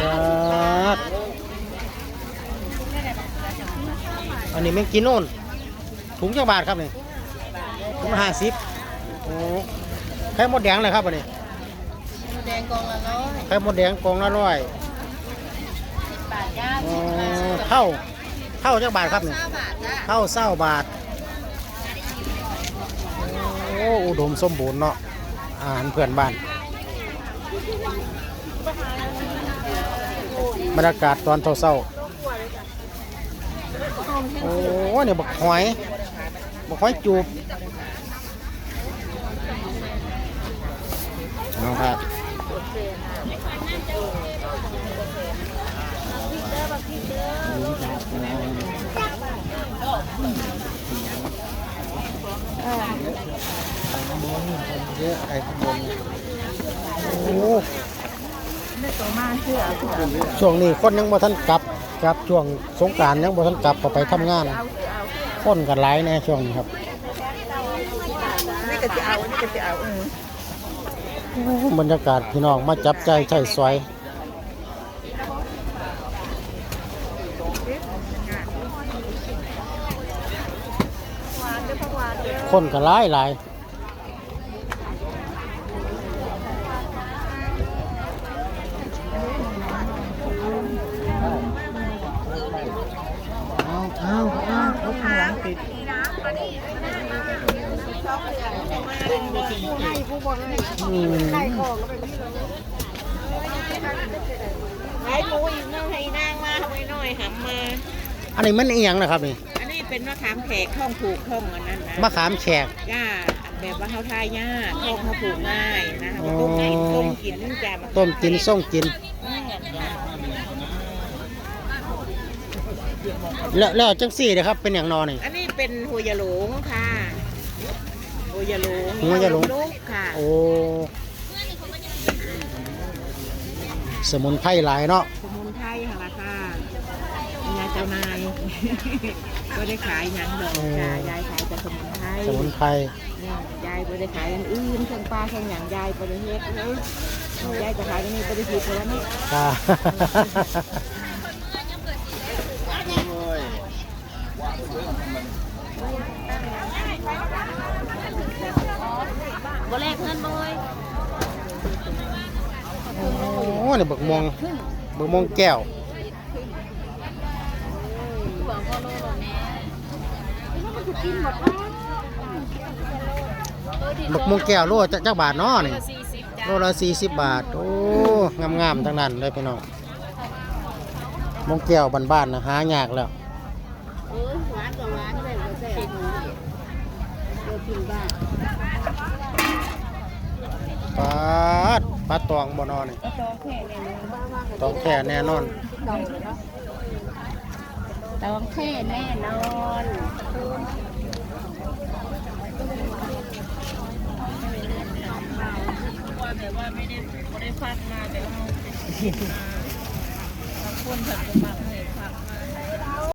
จักอันนี้แมงกินโน่นถุงจักบาทครับนี่ถุงห้าสิบโอ้ไข่มดแดงเลยครับอันนี้แดงกองละร้อยไข่มดแดงกล่องละร้อยบาทย่าอ๋อเท่าเท่าจักบาทครับนี่ห้าบาทจ้ะเท่าเศร้าบาทโอ้อุดมสมบูรณ์เนาะอาหารเพื่อนบ้าน บรรยากาศตอนเศร้าๆโอ้เนี่ยบักหอยบักหอยจูบน้องครับเยอะไอ้ข้างบนโอ้ ชื่อช่วงนี้คนยังบ่ทันกลับครับช่วงสงกรารยังบ่ทันกลับก็ไปทำงาน คนกันหลายแน่ช่วงนี้ครับนี่ก็จะเอานี่ก็จะเอาเออบรรยากาศพี่น้องมาจับใจใช้สวยหวานเด้อผักหวานเด้อคนกันหลายหลาย เอาเอาเอาลูกหางติดอืมไข่หมูอีกน้องให้นางมาทำไมน้อยหำมา อันนี้มันอีหยังนะครับนี่อันนี้เป็นมะขามแขกท่องผูกท่องอันนั้นนะมะขามแขก ย่าแบบว่าเขาทายยากท่องเขาผูกง่ายนะต้มกินต้มกินจ้ะต้มกินส่งกิน แล้วแล้วจังสี่นะครับ เป็นอย่างนอนี่ อันนี้เป็นหัวยาหลงค่ะหัวยาหลงหัวยาหลง ลูกค่ะโอ้ สมุนไพรหลายเนาะ สมุนไพรค่ะราคายายเจ้านายก็ได้ขายหยังดอกจ้ายายขายแต่สมุนไพรสมุนไพรเนี่ยยายก็ได้ขายอันอื่นเครื่องปลาเครื่องหยังยายก็ได้เฮ็ดนะยายจะขายอันนี้ก็ได้คิดแล้วนี่ ค่ะ บ่แลกเงินบ่เอ้ยโอ้เนี่ยบักม่วงบักม่วงแก้วบอกพ่อโลหรอแม่มันจะกินหมดบักม่วงแก้วโลจะจักบาทเนาะนี่สี่สิบจ้าโลละสี่สิบบาท โอ้ งามๆทั้งนั้นเลยพี่น้องม่วงแก้วบ้านๆนะหายากแล้วเออหวานกับหวานเลยก็แซ่บเดี๋ยวกินบ้าง ปลาดปลาตองบ่นอนี่ตองแค่แน่นอนตองแท้แน่นอน ตองแค่แน่นอนว่าแบบว่าไม่ได้ไม่ได้ฟัดมาแต่เราคนถัดมา